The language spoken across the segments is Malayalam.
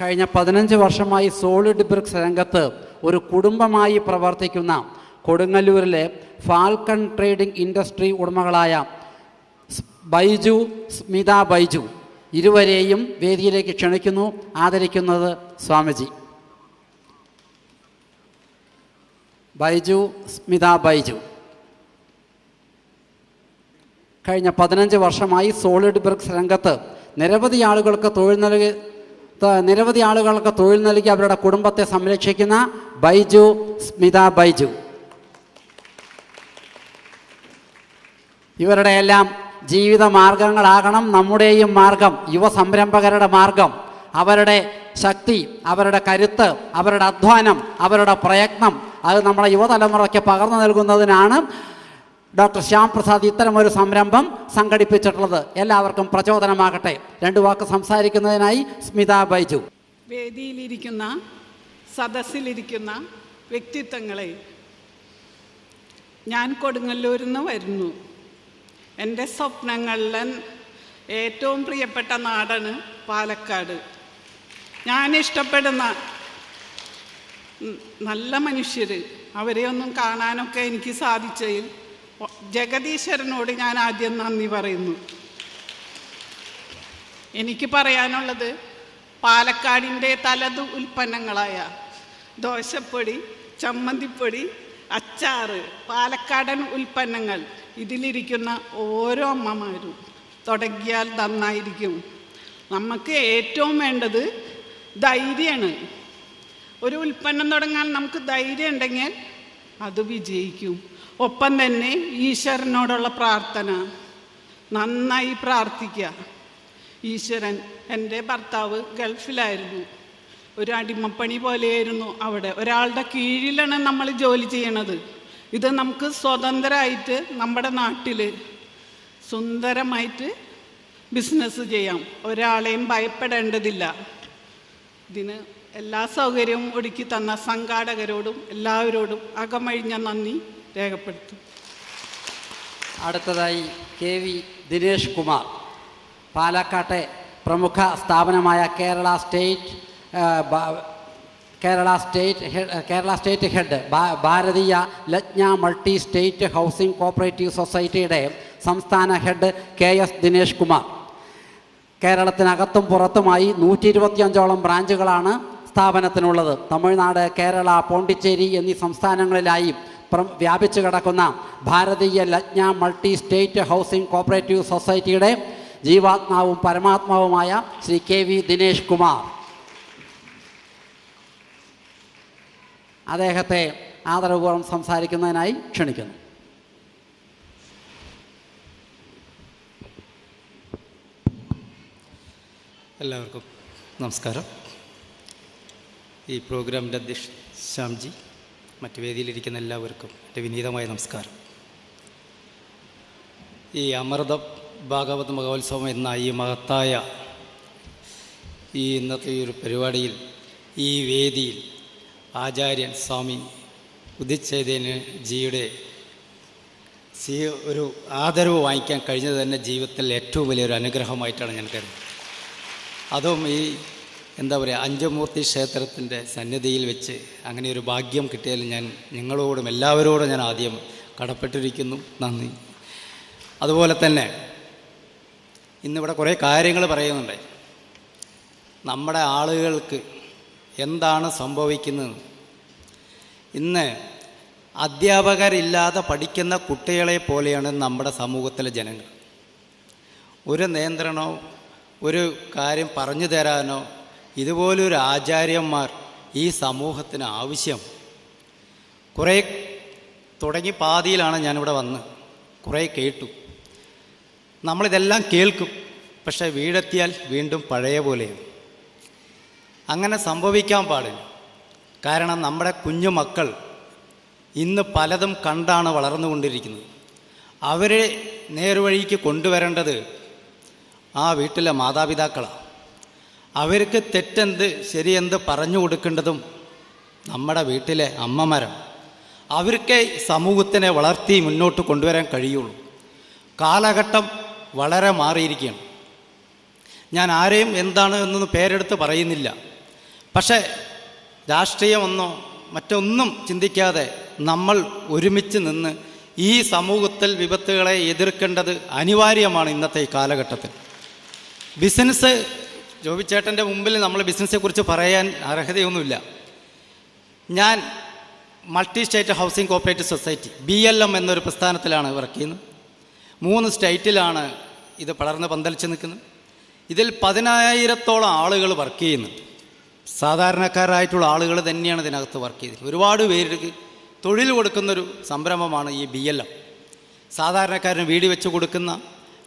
കഴിഞ്ഞ പതിനഞ്ച് വർഷമായി സോളിഡ് ബ്രിക്സ് രംഗത്ത് ഒരു കുടുംബമായി പ്രവർത്തിക്കുന്ന കൊടുങ്ങല്ലൂരിലെ ഫാൽക്കൺ ട്രേഡിംഗ് ഇൻഡസ്ട്രി ഉടമകളായ ബൈജു സ്മിത ബൈജു ഇരുവരെയും വേദിയിലേക്ക് ക്ഷണിക്കുന്നു. ആദരിക്കുന്നത് സ്വാമിജി. ബൈജു സ്മിത ബൈജു. കഴിഞ്ഞ പതിനഞ്ച് വർഷമായി സോളിഡ് ബ്രിക്സ് രംഗത്ത് നിരവധി ആളുകൾക്ക് തൊഴിൽ നൽകി നിരവധി ആളുകൾക്ക് തൊഴിൽ നൽകി അവരുടെ കുടുംബത്തെ സംരക്ഷിക്കുന്ന ബൈജു സ്മിത ബൈജു. ഇവരുടെ എല്ലാം ജീവിത മാർഗങ്ങളാകണം. നമ്മുടെയും മാർഗം യുവ സംരംഭകരുടെ മാർഗം. അവരുടെ ശക്തി അവരുടെ കരുത്ത് അവരുടെ അധ്വാനം അവരുടെ പ്രയത്നം അത് നമ്മുടെ യുവതലമുറയ്ക്ക് പകർന്നു നൽകുന്നതിനാണ് ഡോക്ടർ ശ്യാം പ്രസാദ് ഇത്തരമൊരു സംരംഭം സംഘടിപ്പിച്ചിട്ടുള്ളത് എല്ലാവർക്കും പ്രചോദനമാകട്ടെ. രണ്ടു വാക്ക് സംസാരിക്കുന്നതിനായി സ്മിത ബൈജു. വേദിയിലിരിക്കുന്ന സദസ്സിലിരിക്കുന്ന വ്യക്തിത്വങ്ങളെ ഞാൻ കൊടുങ്ങല്ലൂരിൽ നിന്ന് വരുന്നു. എന്റെ സ്വപ്നങ്ങളിൽ ഏറ്റവും പ്രിയപ്പെട്ട നാടാണ് പാലക്കാട്. ഞാൻ ഇഷ്ടപ്പെടുന്ന നല്ല മനുഷ്യർ അവരെ ഒന്നും കാണാനൊക്കെ എനിക്ക് സാധിച്ചതിൽ ജഗദീശ്വരനോട് ഞാൻ ആദ്യം നന്ദി പറയുന്നു. എനിക്ക് പറയാനുള്ളത് പാലക്കാടിന്റെ തലത് ഉൽപ്പന്നങ്ങളായ ദോശപ്പൊടി ചമ്മന്തിപ്പൊടി അച്ചാറ് പാലക്കാടൻ ഉൽപ്പന്നങ്ങൾ ഇതിലിരിക്കുന്ന ഓരോ അമ്മമാരും തുടങ്ങിയാൽ നന്നായിരിക്കും. നമുക്ക് ഏറ്റവും വേണ്ടത് ധൈര്യമാണ്. ഒരു ഉൽപ്പന്നം തുടങ്ങാൻ നമുക്ക് ധൈര്യം ഉണ്ടെങ്കിൽ അത് വിജയിക്കും. ഒപ്പം തന്നെ ഈശ്വരനോടുള്ള പ്രാർത്ഥന. നന്നായി പ്രാർത്ഥിക്കുക. ഈശ്വരൻ എന്റെ ഭർത്താവ് ഗൾഫിലായിരുന്നു. ഒരു അടിമപ്പണി പോലെയായിരുന്നു അവിടെ. ഒരാളുടെ കീഴിലാണ് നമ്മൾ ജോലി ചെയ്യണത്. ഇത് നമുക്ക് സ്വതന്ത്രമായിട്ട് നമ്മുടെ നാട്ടിൽ സുന്ദരമായിട്ട് ബിസിനസ് ചെയ്യാം. ഒരാളെയും ഭയപ്പെടേണ്ടതില്ല. ഇതിന് എല്ലാ സൗകര്യവും ഒടുക്കി തന്ന സംഘാടകരോടും എല്ലാവരോടും അകമഴിഞ്ഞ നന്ദി. രേഖപ്പെടുത്തും അടുത്തതായി കെ വി ദിനേഷ് കുമാർ പാലക്കാട്ടെ പ്രമുഖ സ്ഥാപനമായ Kerala state Kerala state head Kerala state head Bharatiya Lajna multi state housing cooperative സൊസൈറ്റിയുടെ സംസ്ഥാന head K S Dinesh Kumar. കേരളത്തിനകത്തും പുറത്തുമായി നൂറ്റി ഇരുപത്തിയഞ്ചോളം ബ്രാഞ്ചുകളാണ് സ്ഥാപനത്തിനുള്ളത്. തമിഴ്നാട് കേരള പോണ്ടിച്ചേരി എന്നീ സംസ്ഥാനങ്ങളിലായി വ്യാപിച്ചു കിടക്കുന്ന Bharatiya Lajna multi state housing cooperative സൊസൈറ്റിയുടെ ജീവാത്മാവും പരമാത്മാവുമായ ശ്രീ കെ വി ദിനേഷ് കുമാർ. അദ്ദേഹത്തെ ആദരപൂർവം സംസാരിക്കുന്നതിനായി ക്ഷണിക്കുന്നു. എല്ലാവർക്കും നമസ്കാരം. ഈ പ്രോഗ്രാമിന്റെ അധ്യക്ഷൻ ശ്യാംജി. മറ്റ് വേദിയിലിരിക്കുന്ന എല്ലാവർക്കും എന്റെ വിനീതമായ നമസ്കാരം. ഈ അമൃത ഭാഗവത് മഹോത്സവം എന്ന ഈ മഹത്തായ ഈ ഇന്നത്തെ ഈ ഒരു പരിപാടിയിൽ ഈ വേദിയിൽ ആചാര്യൻ സ്വാമി ഉദിച്ചേതന് ജിയുടെ സി ഒരു ആദരവ് വാങ്ങിക്കാൻ കഴിഞ്ഞത് തന്നെ ജീവിതത്തിൽ ഏറ്റവും വലിയൊരു അനുഗ്രഹമായിട്ടാണ് ഞാൻ കരുതുന്നത്. അതും ഈ എന്താ പറയുക അഞ്ചമൂർത്തി ക്ഷേത്രത്തിന്റെ സന്നിധിയിൽ വെച്ച് അങ്ങനെ ഒരു ഭാഗ്യം കിട്ടിയാൽ ഞാൻ നിങ്ങളോടും എല്ലാവരോടും ഞാൻ ആദ്യം കടപ്പെട്ടിരിക്കുന്നു. നന്ദി. അതുപോലെ തന്നെ ഇന്നിവിടെ കുറേ കാര്യങ്ങൾ പറയുന്നുണ്ട്. നമ്മുടെ ആളുകൾക്ക് എന്താണ് സംഭവിക്കുന്നത്? ഇന്ന് അധ്യാപകരില്ലാതെ പഠിക്കുന്ന കുട്ടികളെ പോലെയാണ് നമ്മുടെ സമൂഹത്തിലെ ജനങ്ങൾ. ഒരു നിയന്ത്രണമോ ഒരു കാര്യം പറഞ്ഞു തരാനോ ഇതുപോലൊരു ആചാര്യന്മാർ ഈ സമൂഹത്തിന് ആവശ്യം. കുറേ തുടങ്ങി പാതിയിലാണ് ഞാനിവിടെ വന്ന്. കുറേ കേട്ടു. നമ്മളിതെല്ലാം കേൾക്കും. പക്ഷേ വീടെത്തിയാൽ വീണ്ടും പഴയ പോലെയാണ്. അങ്ങനെ സംഭവിക്കാൻ പാടില്ല. കാരണം നമ്മുടെ കുഞ്ഞു മക്കൾ ഇന്ന് പലതും കണ്ടാണ് വളർന്നുകൊണ്ടിരിക്കുന്നത്. അവരെ നേർവഴിക്ക് കൊണ്ടുവരേണ്ടത് ആ വീട്ടിലെ മാതാപിതാക്കളാണ്. അവർക്ക് തെറ്റെന്ത് ശരിയെന്ത് പറഞ്ഞു കൊടുക്കേണ്ടതും നമ്മുടെ വീട്ടിലെ അമ്മമാരാണ്. അവർക്ക് സമൂഹത്തിനെ വളർത്തി മുന്നോട്ട് കൊണ്ടുവരാൻ കഴിയുള്ളൂ. കാലഘട്ടം വളരെ മാറിയിരിക്കുകയാണ്. ഞാൻ ആരെയും എന്താണ് എന്നൊന്നും പേരെടുത്ത് പറയുന്നില്ല. പക്ഷേ രാഷ്ട്രീയമൊന്നോ മറ്റൊന്നും ചിന്തിക്കാതെ നമ്മൾ ഒരുമിച്ച് നിന്ന് ഈ സമൂഹത്തിൽ വിപത്തുകളെ എതിർക്കേണ്ടത് അനിവാര്യമാണ് ഇന്നത്തെ ഈ കാലഘട്ടത്തിൽ. ബിസിനസ് ജോബിച്ചേട്ടന്റെ മുമ്പിൽ നമ്മൾ ബിസിനസ്സെക്കുറിച്ച് പറയാൻ അർഹതയൊന്നുമില്ല. ഞാൻ multi state housing cooperative society B L M എന്നൊരു പ്രസ്ഥാനത്തിലാണ് വർക്ക് ചെയ്യുന്നത്. മൂന്ന് സ്റ്റേറ്റിലാണ് ഇത് പടർന്ന് പന്തലിച്ച് നിൽക്കുന്നത്. ഇതിൽ പതിനായിരത്തോളം ആളുകൾ വർക്ക് ചെയ്യുന്നുണ്ട്. സാധാരണക്കാരായിട്ടുള്ള ആളുകൾ തന്നെയാണ് ഇതിനകത്ത് വർക്ക് ചെയ്തത് ഒരുപാട് പേർക്ക് തൊഴിൽ കൊടുക്കുന്നൊരു സംരംഭമാണ് ഈ ബി എൽ എം. സാധാരണക്കാരന് വീട് വെച്ച് കൊടുക്കുന്ന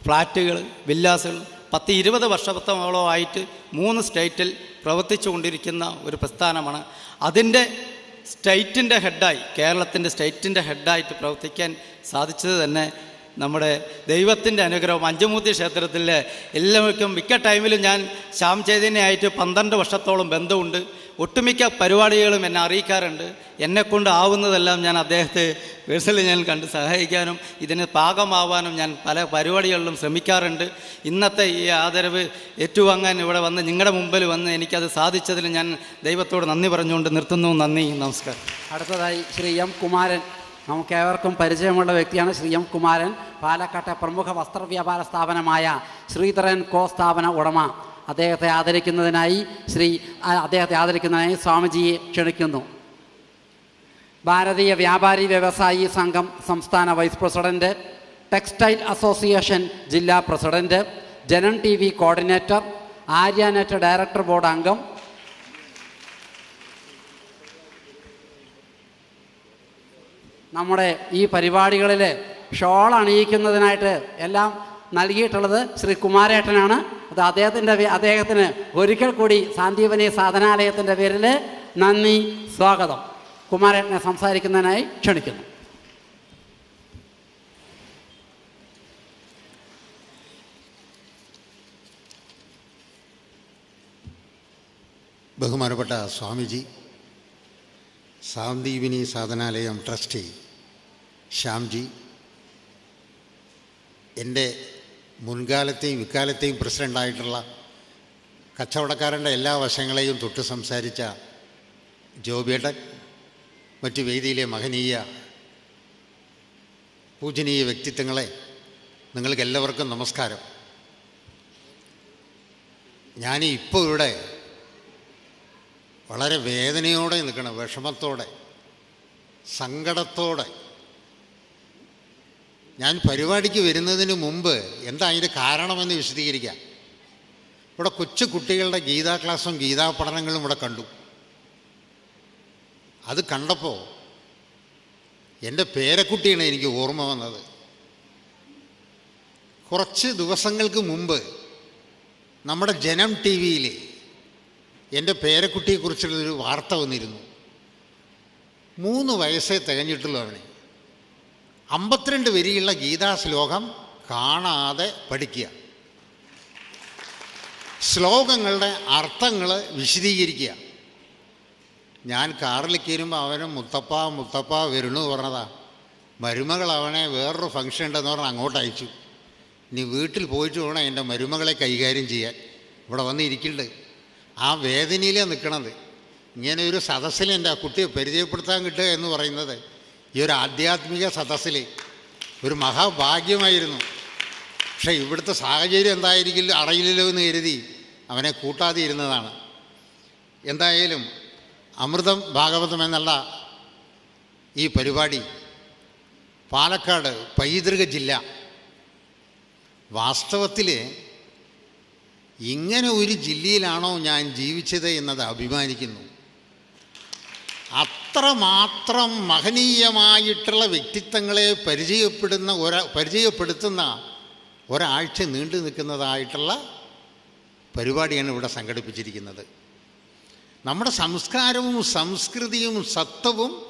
ഫ്ലാറ്റുകൾ വില്ലാസുകൾ പത്ത് ഇരുപത് വർഷത്തോളമായിട്ട് മൂന്ന് സ്റ്റേറ്റിൽ പ്രവർത്തിച്ചു കൊണ്ടിരിക്കുന്ന ഒരു പ്രസ്ഥാനമാണ്. അതിന്റെ സ്റ്റേറ്റിന്റെ ഹെഡായി കേരളത്തിന്റെ സ്റ്റേറ്റിന്റെ ഹെഡായിട്ട് പ്രവർത്തിക്കാൻ സാധിച്ചത് തന്നെ നമ്മുടെ ദൈവത്തിന്റെ അനുഗ്രഹം. അഞ്ചുമൂർത്തി ക്ഷേത്രത്തിലെ എല്ലാവർക്കും മിക്ക ടൈമിലും ഞാൻ ശ്യാം ചൈതന്യമായിട്ട് പന്ത്രണ്ട് വർഷത്തോളം ബന്ധമുണ്ട്. ഒട്ടുമിക്ക പരിപാടികളും എന്നെ അറിയിക്കാറുണ്ട്. എന്നെക്കൊണ്ട് ആവുന്നതെല്ലാം ഞാൻ അദ്ദേഹത്തെ പേഴ്സണലി ഞാൻ കണ്ട് സഹായിക്കാനും ഇതിന് പാകമാവാനും ഞാൻ പല പരിപാടികളിലും ശ്രമിക്കാറുണ്ട്. ഇന്നത്തെ ഈ ആദരവ് ഏറ്റുവാങ്ങാൻ ഇവിടെ വന്ന് നിങ്ങളുടെ മുമ്പിൽ വന്ന് എനിക്കത് സാധിച്ചതിൽ ഞാൻ ദൈവത്തോട് നന്ദി പറഞ്ഞുകൊണ്ട് നിർത്തുന്നു. നന്ദി നമസ്കാരം. അടുത്തതായി ശ്രീ എം കുമാരൻ. നമുക്ക് ഏവർക്കും പരിചയമുള്ള വ്യക്തിയാണ് ശ്രീ എം കുമാരൻ. പാലക്കാട്ടെ പ്രമുഖ വസ്ത്രവ്യാപാര സ്ഥാപനമായ ശ്രീധരൻ കോ സ്ഥാപന ഉടമ. അദ്ദേഹത്തെ ആദരിക്കുന്നതിനായി ശ്രീ അദ്ദേഹത്തെ ആദരിക്കുന്നതിനായി സ്വാമിജിയെ ക്ഷണിക്കുന്നു. ഭാരതീയ വ്യാപാരി വ്യവസായി സംഘം സംസ്ഥാന വൈസ് പ്രസിഡന്റ് ടെക്സ്റ്റൈൽ അസോസിയേഷൻ ജില്ലാ president Janan T V coordinator Aryanet director board അംഗം. നമ്മുടെ ഈ പരിപാടികളിൽ ഷോൾ അണിയിക്കുന്നതിനായിട്ട് എല്ലാം നൽകിയിട്ടുള്ളത് ശ്രീ കുമാരേട്ടനാണ്. അദ്ദേഹത്തിന്റെ അദ്ദേഹത്തിന് ഒരിക്കൽ കൂടി സാന്ദീപനി സാധനാലയത്തിന്റെ പേരിൽ നന്ദി സ്വാഗതം. കുമാരനെ സംസാരിക്കുന്നതിനായി ക്ഷണിക്കുന്നു. ബഹുമാനപ്പെട്ട സ്വാമിജി സാന്ദീപിനി സാധനാലയം ട്രസ്റ്റി ശ്യാംജി എന്റെ മുൻകാലത്തെയും ഇക്കാലത്തെയും പ്രസിഡന്റായിട്ടുള്ള കച്ചവടക്കാരന്റെ എല്ലാ വശങ്ങളെയും തൊട്ട് സംസാരിച്ച ജോബേട്ടൻ മറ്റു വേദിയിലെ മഹനീയ പൂജനീയ വ്യക്തിത്വങ്ങളെ നിങ്ങൾക്കെല്ലാവർക്കും നമസ്കാരം. ഞാൻ ഇപ്പോൾ ഇവിടെ വളരെ വേദനയോടെ നിൽക്കണം വിഷമത്തോടെ സങ്കടത്തോടെ ഞാൻ പരിപാടിക്ക് വരുന്നതിന് മുമ്പ് എന്താ അതിന്റെ കാരണമെന്ന് വിശദീകരിക്കാം. ഇവിടെ കൊച്ചു കുട്ടികളുടെ ഗീതാ ക്ലാസ്സും ഗീതാ പഠനങ്ങളും ഇവിടെ കണ്ടു. അത് കണ്ടപ്പോൾ എന്റെ പേരക്കുട്ടിയാണ് എനിക്ക് ഓർമ്മ വന്നത്. കുറച്ച് ദിവസങ്ങൾക്ക് മുമ്പ് നമ്മുടെ ജനം ടി വിയിൽ എന്റെ പേരക്കുട്ടിയെക്കുറിച്ചുള്ളൊരു വാർത്ത വന്നിരുന്നു. മൂന്ന് വയസ്സേ തികഞ്ഞിട്ടുള്ളൂ അമ്പത്തിരണ്ട് വരിയുള്ള ഗീതാ ശ്ലോകം കാണാതെ പഠിക്കുക. ശ്ലോകങ്ങളുടെ അർത്ഥങ്ങൾ വിശദീകരിക്കുക. ഞാൻ കാറിൽ കയറുമ്പോൾ അവന് മുത്തപ്പ മുത്തപ്പ വരുന്നു പറഞ്ഞതാ. മരുമകൾ അവനെ വേറൊരു ഫംഗ്ഷൻ ഉണ്ടെന്ന് പറഞ്ഞാൽ അങ്ങോട്ട് അയച്ചു. നീ വീട്ടിൽ പോയിട്ട് വേണം എന്റെ മരുമകളെ കൈകാര്യം ചെയ്യാൻ. ഇവിടെ വന്ന് ഇരിക്കുന്നുണ്ട് ആ വേദനയിലാണ് നിൽക്കണത് ഇങ്ങനെ ഒരു സദസ്സിൽ എന്റെ ആ കുട്ടിയെ പരിചയപ്പെടുത്താൻ കിട്ടുക എന്ന് പറയുന്നത് ഈ ഒരു ആധ്യാത്മിക സദസ്സിൽ ഒരു മഹാഭാഗ്യമായിരുന്നു. പക്ഷേ ഇവിടുത്തെ സാഹചര്യം എന്തായിരിക്കില്ല അറിയില്ലല്ലോ എന്ന് കരുതി അവനെ കൂട്ടാതെ ഇരുന്നതാണ് എന്തായാലും അമൃതം ഭാഗവതം എന്നുള്ള ഈ പരിപാടി പാലക്കാട് പൈതൃക ജില്ല വാസ്തവത്തിൽ ഇങ്ങനെ ഒരു ജില്ലയിലാണോ ഞാൻ ജീവിച്ചത് എന്നത് അഭിമാനിക്കുന്നു. അത്രമാത്രം മഹനീയമായിട്ടുള്ള വ്യക്തിത്വങ്ങളെ പരിചയപ്പെടുന്ന ഒരാ പരിചയപ്പെടുത്തുന്ന ഒരാഴ്ച നീണ്ടു നിൽക്കുന്നതായിട്ടുള്ള പരിപാടിയാണ് ഇവിടെ സംഘടിപ്പിച്ചിരിക്കുന്നത്. നമ്മുടെ സംസ്കാരവും സംസ്കൃതിയും സത്വവും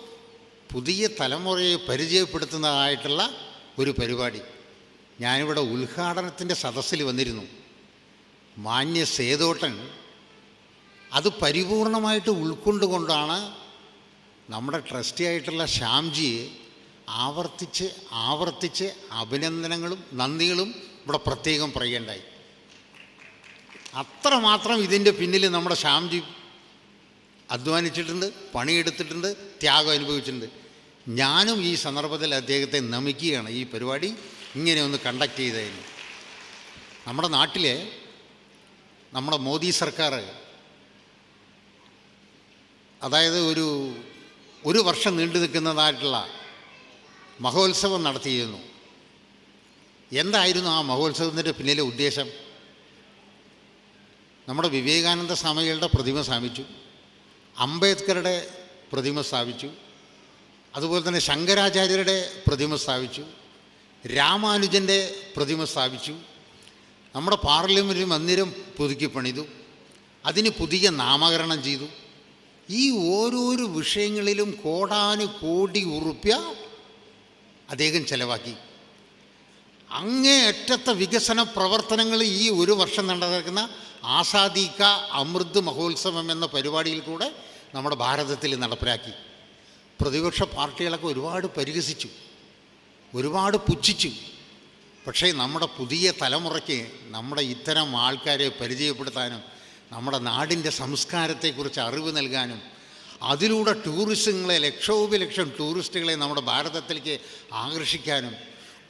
പുതിയ തലമുറയെ പരിചയപ്പെടുത്തുന്നതായിട്ടുള്ള ഒരു പരിപാടി. ഞാനിവിടെ ഉദ്ഘാടനത്തിന്റെ സദസ്സിൽ വന്നിരുന്നു. മാന്യ സേതോട്ടൻ അത് പരിപൂർണമായിട്ട് ഉൾക്കൊണ്ടുകൊണ്ടാണ് നമ്മുടെ ട്രസ്റ്റി ആയിട്ടുള്ള ശ്യാംജിയെ ആവർത്തിച്ച് ആവർത്തിച്ച് അഭിനന്ദനങ്ങളും നന്ദികളും ഇവിടെ പ്രത്യേകം പറയേണ്ടായി അത്രമാത്രം ഇതിന്റെ പിന്നിൽ നമ്മുടെ ശ്യാംജി അധ്വാനിച്ചിട്ടുണ്ട് പണിയെടുത്തിട്ടുണ്ട് ത്യാഗം അനുഭവിച്ചിട്ടുണ്ട്. ഞാനും ഈ സന്ദർഭത്തിൽ അദ്ദേഹത്തെ നമിക്കുകയാണ്. ഈ പരിപാടി ഇങ്ങനെ ഒന്ന് കണ്ടക്ട് ചെയ്തതിന്. നമ്മുടെ നാട്ടിലെ നമ്മുടെ മോദി സർക്കാർ അതായത് ഒരു ഒരു വർഷം നീണ്ടു നിൽക്കുന്നതായിട്ടുള്ള മഹോത്സവം നടത്തിയിരുന്നു. എന്തായിരുന്നു ആ മഹോത്സവത്തിന്റെ പിന്നിലെ ഉദ്ദേശം? നമ്മുടെ വിവേകാനന്ദ സ്വാമികളുടെ പ്രതിമ സ്ഥാപിച്ചു. അംബേദ്കറുടെ പ്രതിമ സ്ഥാപിച്ചു. അതുപോലെ തന്നെ ശങ്കരാചാര്യരുടെ പ്രതിമ സ്ഥാപിച്ചു. രാമാനുജന്റെ പ്രതിമ സ്ഥാപിച്ചു. നമ്മുടെ പാർലമെന്റ് മന്ദിരം പുതുക്കി പണിതു അതിന് പുതിയ നാമകരണം ചെയ്തു. ഈ ഓരോരോ വിഷയങ്ങളിലും കോടാനുകോടി ഉറുപ്യ അദ്ദേഹം ചെലവാക്കി. അങ്ങേയറ്റത്തെ വികസന പ്രവർത്തനങ്ങൾ ഈ ഒരു വർഷം നടക്കുന്ന ആസാദിക്ക അമൃത് മഹോത്സവം എന്ന പരിപാടിയിൽ കൂടെ നമ്മുടെ ഭാരതത്തിൽ നടപ്പിലാക്കി. പ്രതിപക്ഷ പാർട്ടികളൊക്കെ ഒരുപാട് പരിഹസിച്ചു ഒരുപാട് പുച്ഛിച്ചു. പക്ഷേ നമ്മുടെ പുതിയ തലമുറയ്ക്ക് നമ്മുടെ ഇത്തരം ആൾക്കാരെ പരിചയപ്പെടുത്താനും നമ്മുടെ നാടിന്റെ സംസ്കാരത്തെക്കുറിച്ച് അറിവ് നൽകാനും അതിലൂടെ ടൂറിസ്റ്റുകളെ ലക്ഷോപലക്ഷം ടൂറിസ്റ്റുകളെ നമ്മുടെ ഭാരതത്തിലേക്ക് ആകർഷിക്കാനും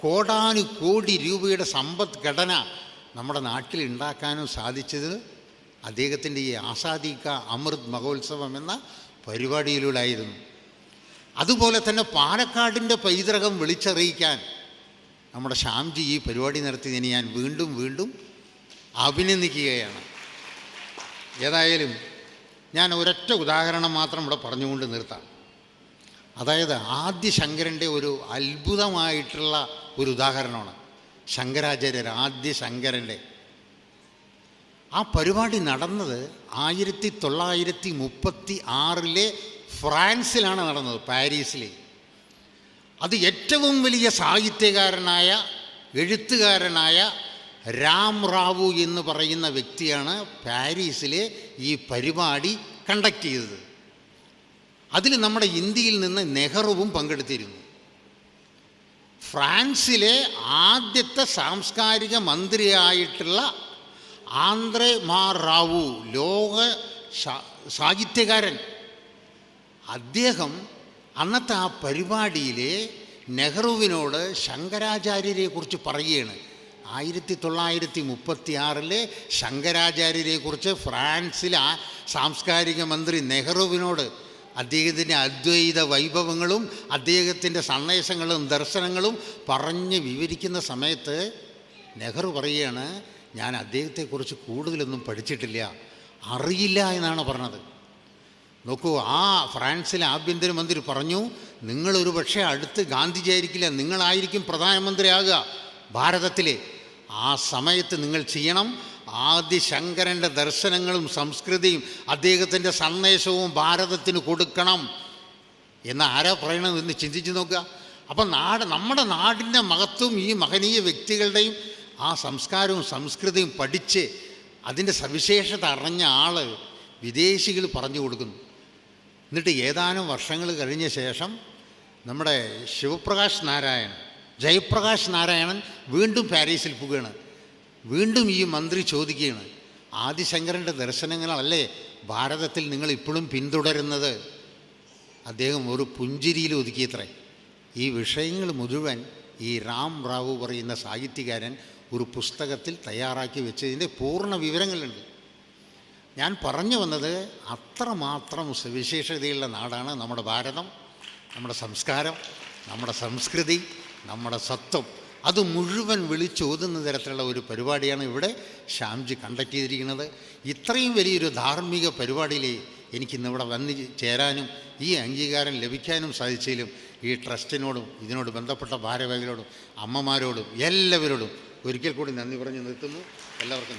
കോടാനുകോടി രൂപയുടെ സമ്പദ് ഘടന നമ്മുടെ നാട്ടിൽ ഉണ്ടാക്കാനും സാധിച്ചത് അദ്ദേഹത്തിന്റെ ഈ ആസാദിക്ക അമൃത് മഹോത്സവം എന്ന പരിപാടിയിലൂടെ ആയിരുന്നു അതുപോലെ തന്നെ പാലക്കാടിന്റെ പൈതൃകം വിളിച്ചറിയിക്കാൻ നമ്മുടെ ശ്യാംജി ഈ പരിപാടി നടത്തിയതിന് ഞാൻ വീണ്ടും വീണ്ടും അഭിനന്ദിക്കുകയാണ്. ഏതായാലും ഞാൻ ഒരൊറ്റ ഉദാഹരണം മാത്രം ഇവിടെ പറഞ്ഞുകൊണ്ട് നിർത്താം. അതായത് ആദ്യ ശങ്കരന്റെ ഒരു അത്ഭുതമായിട്ടുള്ള ഒരു ഉദാഹരണമാണ് ശങ്കരാചാര്യർ ആദ്യ ശങ്കരന്റെ ആ പരിപാടി നടന്നത് ആയിരത്തി തൊള്ളായിരത്തി മുപ്പത്തി ആറിലെ ഫ്രാൻസിലാണ് നടന്നത് പാരീസിൽ. അത് ഏറ്റവും വലിയ സാഹിത്യകാരനായ എഴുത്തുകാരനായ രാം റാവു എന്ന് പറയുന്ന വ്യക്തിയാണ് പാരീസിലെ ഈ പരിപാടി കണ്ടക്ട് ചെയ്തത്. അതിൽ നമ്മുടെ ഇന്ത്യയിൽ നിന്ന് നെഹ്റുവും പങ്കെടുത്തിരുന്നു. ഫ്രാൻസിലെ ആദ്യത്തെ സാംസ്കാരിക മന്ത്രിയായിട്ടുള്ള ആന്ത്രേ മാർ റാവു ലോക സാഹിത്യകാരൻ. അദ്ദേഹം അന്നത്തെ ആ പരിപാടിയിലെ നെഹ്റുവിനോട് ശങ്കരാചാര്യരെ കുറിച്ച് പറയുകയാണ്. ആയിരത്തി തൊള്ളായിരത്തി മുപ്പത്തി ആറിലെ ശങ്കരാചാര്യരെ കുറിച്ച് ഫ്രാൻസിലെ സാംസ്കാരിക മന്ത്രി നെഹ്റുവിനോട് അദ്ദേഹത്തിന്റെ അദ്വൈത വൈഭവങ്ങളും അദ്ദേഹത്തിന്റെ സന്ദേശങ്ങളും ദർശനങ്ങളും പറഞ്ഞ് വിവരിക്കുന്ന സമയത്ത് നെഹ്റു പറയുകയാണ് ഞാൻ അദ്ദേഹത്തെക്കുറിച്ച് കൂടുതലൊന്നും പഠിച്ചിട്ടില്ല അറിയില്ല എന്നാണ് പറഞ്ഞത്. നോക്കൂ ആ ഫ്രാൻസിലെ ആഭ്യന്തരമന്ത്രി പറഞ്ഞു നിങ്ങളൊരു പക്ഷേ അടുത്ത് ഗാന്ധിജി ആയിരിക്കില്ല നിങ്ങളായിരിക്കും പ്രധാനമന്ത്രിയാകുക ഭാരതത്തിലെ. ആ സമയത്ത് നിങ്ങൾ ചെയ്യണം. ആദ്യ ശങ്കരന്റെ ദർശനങ്ങളും സംസ്കൃതിയും അദ്ദേഹത്തിന്റെ സന്ദേശവും ഭാരതത്തിന് കൊടുക്കണം. എന്ന് ആരാ പറയണം എന്ന് ചിന്തിച്ച് നോക്കുക. അപ്പം നാട് നമ്മുടെ നാടിന്റെ മഹത്വം ഈ മഹനീയ വ്യക്തികളുടെയും ആ സംസ്കാരവും സംസ്കൃതിയും പഠിച്ച് അതിന്റെ സവിശേഷത അറിഞ്ഞ ആൾ വിദേശികൾ പറഞ്ഞു കൊടുക്കുന്നു. എന്നിട്ട് ഏതാനും വർഷങ്ങൾ കഴിഞ്ഞ ശേഷം നമ്മുടെ ശിവപ്രകാശ് നാരായണൻ ജയപ്രകാശ് നാരായണൻ വീണ്ടും പാരീസിൽ പോവുകയാണ് വീണ്ടും ഈ മന്ത്രി ചോദിക്കുകയാണ് ആദിശങ്കരന്റെ ദർശനങ്ങളല്ലേ ഭാരതത്തിൽ നിങ്ങൾ ഇപ്പോഴും പിന്തുടരുന്നത്? അദ്ദേഹം ഒരു പുഞ്ചിരിയിൽ ഒതുക്കിയത്രേ. ഈ വിഷയങ്ങൾ മുഴുവൻ ഈ റാം റാവു പറയുന്ന സാഹിത്യകാരൻ ഒരു പുസ്തകത്തിൽ തയ്യാറാക്കി വെച്ചതിന്റെ പൂർണ വിവരങ്ങളുണ്ട്. ഞാൻ പറഞ്ഞു വന്നത് അത്രമാത്രം സവിശേഷതയുള്ള നാടാണ് നമ്മുടെ ഭാരതം നമ്മുടെ സംസ്കാരം നമ്മുടെ സംസ്കൃതി നമ്മുടെ സത്വം. അത് മുഴുവൻ വിളിച്ചോതുന്ന തരത്തിലുള്ള ഒരു പരിപാടിയാണ് ഇവിടെ ശ്യാംജി കണ്ടക്ട് ചെയ്തിരിക്കുന്നത്. ഇത്രയും വലിയൊരു ധാർമ്മിക പരിപാടിയിൽ എനിക്കിന്നിവിടെ വന്ന് ചേരാനും ഈ അംഗീകാരം ലഭിക്കാനും സാധിച്ചതിലും ഈ ട്രസ്റ്റിനോടും ഇതിനോട് ബന്ധപ്പെട്ട ഭാരവാഹികളോടും അമ്മമാരോടും എല്ലാവരോടും ഒരിക്കൽ കൂടി നന്ദി പറഞ്ഞ് നിർത്തുന്നു. എല്ലാവർക്കും